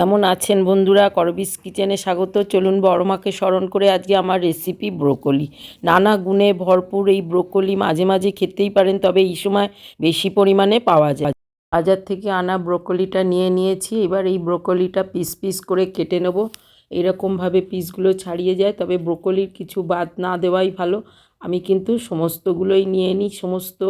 কেমন আছেন বন্ধুরা? করবিস কিচেনে স্বাগত। চলুন বড়মাকে স্মরণ করে আজকে আমার রেসিপি ব্রোকলি। নানা গুণে ভরপুর এই ব্রোকলি মাঝে মাঝে খেতেই পারেন, তবে এই সময় বেশি পরিমাণে পাওয়া যায়। বাজার থেকে আনা ব্রোকলিটা নিয়ে নিয়েছি, এবার এই ব্রোকলিটা পিস পিস করে কেটে নেব। এরকমভাবে পিসগুলো ছাড়িয়ে যায়, তবে ব্রোকলির কিছু বাদ না দেওয়াই ভালো। আমি কিন্তু সমস্তগুলোই নিয়ে নিই, সমস্ত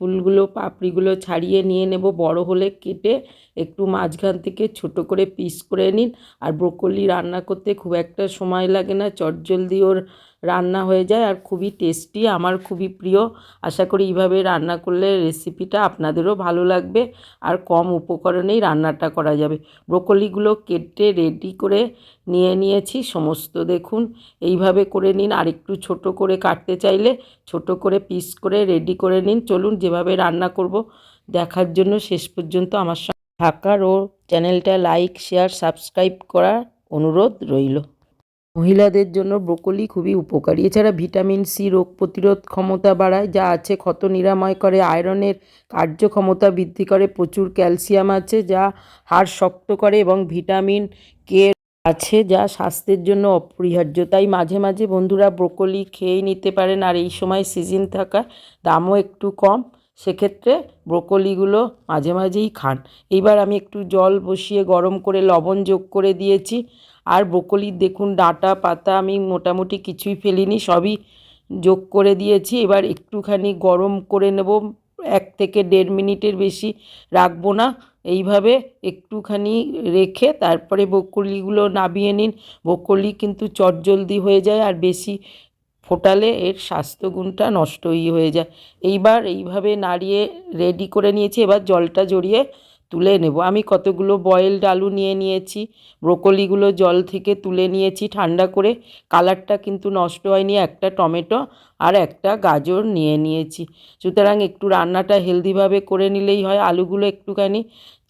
ফুলগুলো, পাপড়িগুলো ছাড়িয়ে নিয়ে নেব। বড় হলে কেটে একটু মাঝখান থেকে ছোট করে পিস করে নিন। আর ব্রোকলি রান্না করতে খুব একটা সময় লাগে না। চটজলদি ওর রান্না হয়ে যায় আর খুবই টেস্টি আমার খুবই প্রিয়। আশা করি এইভাবে রান্না করলে রেসিপিটা আপনাদেরও ভালো লাগবে আর কম উপকরণেই রান্নাটা করা যাবে। ব্রোকলিগুলো কেটে রেডি করে নিয়ে নিয়েছি, সমস্ত দেখুন। এইভাবে করে নিন আর একটু ছোট করে কাটতে চাইলে ছোট করে পিস করে রেডি করে নিন। চলুন যেভাবে রান্না করব, দেখার জন্য শেষ পর্যন্ত আমার সঙ্গে থাকার। ও চ্যানেলটা লাইক শেয়ার সাবস্ক্রাইব করার অনুরোধ রইল। মহিলাদের জন্য ব্রোকলি খুবই উপকারী। এছাড়া ভিটামিন সি রোগ প্রতিরোধ ক্ষমতা বাড়ায়, যা আছে ক্ষত নিরাময় করে, আয়রনের কার্যক্ষমতা বৃদ্ধি করে, প্রচুর ক্যালসিয়াম আছে, যা হাড় শক্ত করে এবং ভিটামিন কে আছে, যা স্বাস্থ্যের জন্য অপরিহার্য। তাই মাঝে মাঝে বন্ধুরা ব্রোকলি খেয়েই নিতে পারেন, আর এই সময় সিজন থাকায় দামও একটু কম, সেক্ষেত্রে ব্রোকলিগুলো মাঝে মাঝেই খান। এইবার আমি একটু জল বসিয়ে গরম করে লবণ যোগ করে দিয়েছি। আর ব্রোকলির দেখুন, ডাঁটা, পাতা আমি মোটামুটি কিছুই ফেলিনি, সবই যোগ করে দিয়েছি। এবার একটুখানি গরম করে নেব, এক থেকে দেড় মিনিটের বেশি রাখব না। এইভাবে একটুখানি রেখে তারপরে ব্রোকলিগুলো নাবিয়ে নিন। ব্রোকলি কিন্তু চটজলদি হয়ে যায় আর বেশি ফোটালে এর স্বাস্থ্যগুণটা নষ্টই হয়ে যায়। এইবার এইভাবে নাড়িয়ে রেডি করে নিয়েছি। এবার জলটা জড়িয়ে তুলে নেব। আমি কতগুলো বয়েলড আলু নিয়ে নিয়েছি ব্রোকলিগুলো জল থেকে তুলে নিয়েছি ঠান্ডা করে। কালারটা কিন্তু নষ্ট হয়নি, একটা টমেটো আর একটা গাজর নিয়ে নিয়েছি। সুতরাং একটু রান্নাটা হেলদিভাবে করে নিলেই হয়। আলুগুলো একটুখানি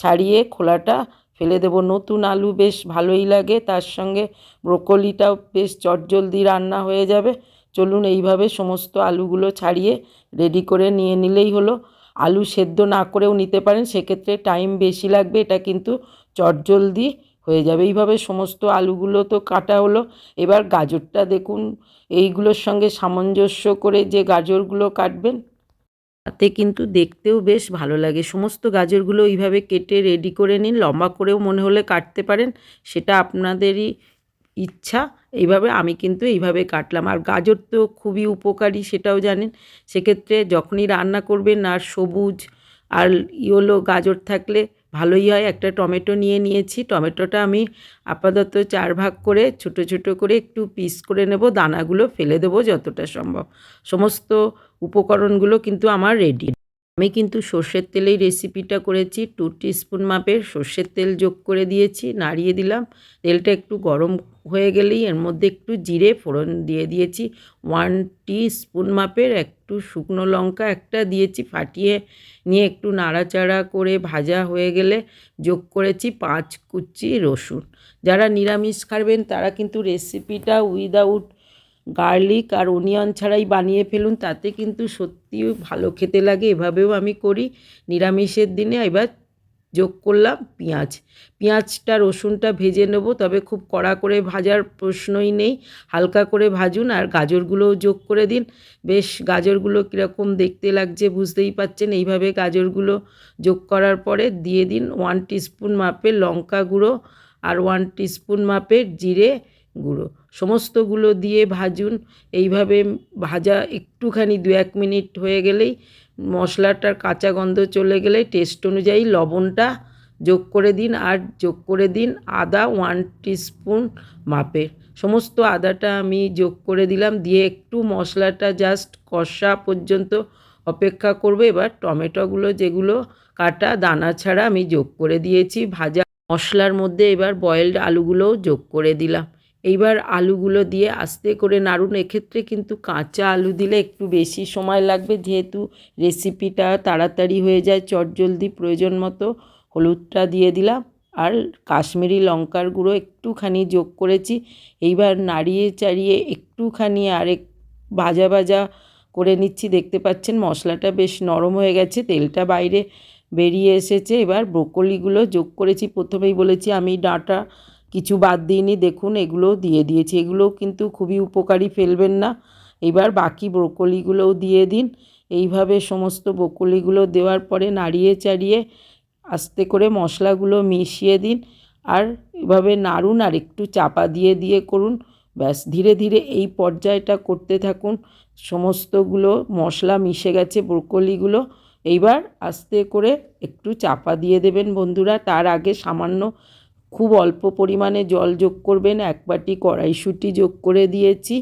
ছাড়িয়ে খোলাটা ফেলে দেবো। নতুন আলু বেশ ভালোই লাগে, তার সঙ্গে ব্রোকলিটাও বেশ চটজলদি রান্না হয়ে যাবে। চলুন এইভাবে সমস্ত আলুগুলো ছাড়িয়ে রেডি করে নিয়ে নিলেই হলো। আলু সেদ্ধ না করেও নিতে পারেন, সেক্ষেত্রে টাইম বেশি লাগবে, এটা কিন্তু চটজলদি হয়ে যাবে। এইভাবে সমস্ত আলুগুলো তো কাটা হলো। এবার গাজরটা দেখুন, এইগুলোর সঙ্গে সামঞ্জস্য করে যে গাজরগুলো কাটবেন, তাতে কিন্তু দেখতেও বেশ ভালো লাগে। সমস্ত গাজরগুলো এইভাবে কেটে রেডি করে নিন, লম্বা করেও মনে হলে কাটতে পারেন, সেটা আপনাদেরই ইচ্ছা, এইভাবে আমি কিন্তু এইভাবে কাটলাম। আর গাজর তো খুবই উপকারী, সেটাও জানেন। সেক্ষেত্রে যখনই রান্না করবেন, আর সবুজ আর ইয়েলো গাজর থাকলে ভালোই হয়। একটা টমেটো নিয়ে নিয়েছি, টমেটোটা আমি আপাতত চার ভাগ করে ছোট ছোট করে একটু পিস করে নেব। দানাগুলো ফেলে দেবো যতটা সম্ভব। সমস্ত উপকরণগুলো কিন্তু আমার রেডি আমি কিন্তু সর্ষের তেলেই রেসিপিটা করেছি টু স্পুন মাপের সর্ষের তেল যোগ করে দিয়েছি, নাড়িয়ে দিলাম। তেলটা একটু গরম হয়ে গেলেই এর মধ্যে একটু জিরে ফোড়ন দিয়ে দিয়েছি। ওয়ান স্পুন মাপের একটু শুকনো লঙ্কা একটা দিয়েছি, ফাটিয়ে নিয়ে একটু নাড়াচাড়া করে ভাজা হয়ে গেলে যোগ করেছি পাঁচ কুচি রসুন। যারা নিরামিষ খাবেন তারা কিন্তু রেসিপিটা উইদাউট গার্লিক আর অনিয়ন ছাড়াই বানিয়ে ফেলুন, তাতে কিন্তু সত্যিই ভালো খেতে লাগে। এভাবেও আমি করি। নিরামিষের দিনে এবার যোগ করলাম পেঁয়াজ। পেঁয়াজটা, রসুনটা ভেজে নেব, তবে খুব কড়া করে ভাজার প্রশ্নই নেই। হালকা করে ভাজুন আর গাজরগুলোও যোগ করে দিন। বেশ, গাজরগুলো কীরকম দেখতে লাগছে বুঝতেই পাচ্ছেন। এইভাবে গাজরগুলো যোগ করার পরে দিয়ে দিন ওয়ান টিস্পুন মাপের লঙ্কা গুঁড়ো আর ওয়ান টিস্পুন মাপের জিরে গুঁড়ো। সমস্তগুলো দিয়ে ভাজুন। এইভাবে ভাজা একটুখানি দু এক মিনিট হয়ে গেলেই মশলাটার কাঁচা গন্ধ চলে গেলে টেস্ট অনুযায়ী লবণটা যোগ করে দিন আর যোগ করে দিন আদা ওয়ান টিস্পুন মাপের। সমস্ত আদাটা আমি যোগ করে দিলাম। দিয়ে একটু মশলাটা জাস্ট কষা পর্যন্ত অপেক্ষা করব। এবার টমেটোগুলো যেগুলো কাটা দানা ছাড়া আমি যোগ করে দিয়েছি। ভাজা মশলার মধ্যে এবার বয়েলড আলুগুলোও যোগ করে দিলাম। এইবার আলুগুলো দিয়ে আস্তে করে নাড়ুন। এক্ষেত্রে কিন্তু কাঁচা আলু দিলে একটু বেশি সময় লাগবে। যেহেতু রেসিপিটা তাড়াতাড়ি হয়ে যায়, চটজলদি প্রয়োজন মতো হলুদটা দিয়ে দিলাম। আর কাশ্মীরি লঙ্কার গুঁড়ো একটুখানি যোগ করেছি। এইবার নাড়িয়ে চাড়িয়ে একটুখানি আরেক ভাজা ভাজা করে নিচ্ছি। দেখতে পাচ্ছেন মশলাটা বেশ নরম হয়ে গেছে, তেলটা বাইরে বেরিয়ে এসেছে। এবার ব্রোকলিগুলো যোগ করেছি। প্রথমেই বলেছি আমি ডাঁটা কিছু বাদ দিইনি, দেখুন এগুলোও দিয়ে দিয়েছি। এগুলোও কিন্তু খুবই উপকারী, ফেলবেন না। এবার বাকি ব্রোকলিগুলোও দিয়ে দিন। এইভাবে সমস্ত ব্রোকলিগুলো দেওয়ার পরে নাড়িয়ে চাড়িয়ে আস্তে করে মশলাগুলো মিশিয়ে দিন। আর এভাবে নাড়ুন আর একটু চাপা দিয়ে দিয়ে করুন। ব্যাস, ধীরে ধীরে এই পর্যায়টা করতে থাকুন। সমস্তগুলো মশলা মিশে গেছে ব্রোকলিগুলো। এইবার আস্তে করে একটু চাপা দিয়ে দেবেন বন্ধুরা। তার আগে সামান্য খুব অল্প পরিমাণে জল যোগ করবেন, এক বাটি কড়াইশুঁটি যোগ করে দিয়েছি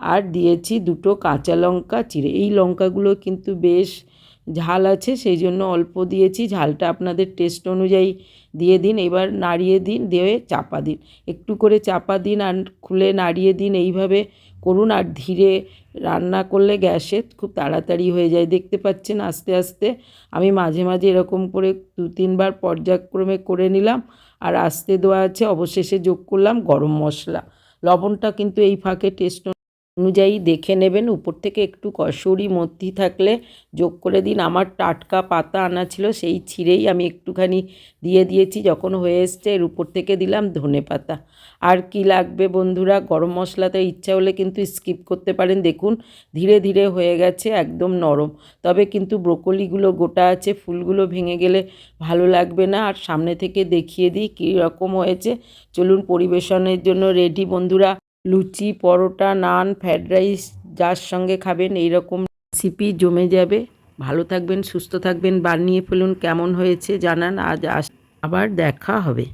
আর দিয়েছি দুটো কাঁচা লঙ্কা চিড়ে। এই লঙ্কাগুলো কিন্তু বেশ ঝাল আছে, সেই জন্য অল্প দিয়েছি। ঝালটা আপনাদের টেস্ট অনুযায়ী দিয়ে দিন, এবার নাড়িয়ে দিন, দিয়ে চাপা দিন। একটু করে চাপা দিন আর খুলে নাড়িয়ে দিন, এইভাবে করুন আর ধীরে রান্না করলে গ্যাসে খুব তাড়াতাড়ি হয়ে যায়, দেখতে পাচ্ছেন আস্তে আস্তে। আমি মাঝে মাঝে এরকম করে দু তিনবার পর্যায়ক্রমে করে নিলাম আর আস্তে দেওয়া আছে, অবশেষে যোগ করলাম গরম মশলা। লবণটা কিন্তু এই ফাঁকে টেস্ট অনুযায়ী দেখে নেবেন। উপর থেকে একটু কসুরি মধ্যি থাকলে যোগ করে দিন। আমার টাটকা পাতা আনা ছিল, সেই ছিঁড়েই আমি একটুখানি দিয়ে দিয়েছি। যখন হয়ে এসছে, এর উপর থেকে দিলাম ধনে পাতা। আর কি লাগবে বন্ধুরা? গরম মশলাতে ইচ্ছা হলে কিন্তু স্কিপ করতে পারেন। দেখুন, ধীরে ধীরে হয়ে গেছে, একদম নরম। তবে কিন্তু ব্রোকলিগুলো গোটা আছে, ফুলগুলো ভেঙে গেলে ভালো লাগবে না। আর সামনে থেকে দেখিয়ে দিই কী রকম হয়েছে। চলুন পরিবেশনের জন্য রেডি বন্ধুরা। লুচি, পরোটা, নান ফ্রায়েড রাইস যার সঙ্গে খাবেন এই রকম রেসিপি জমে যাবে। ভালো থাকবেন, সুস্থ থাকবেন, বানিয়ে ফেলুন কেমন হয়েছে জানান। আজ আবার দেখা হবে।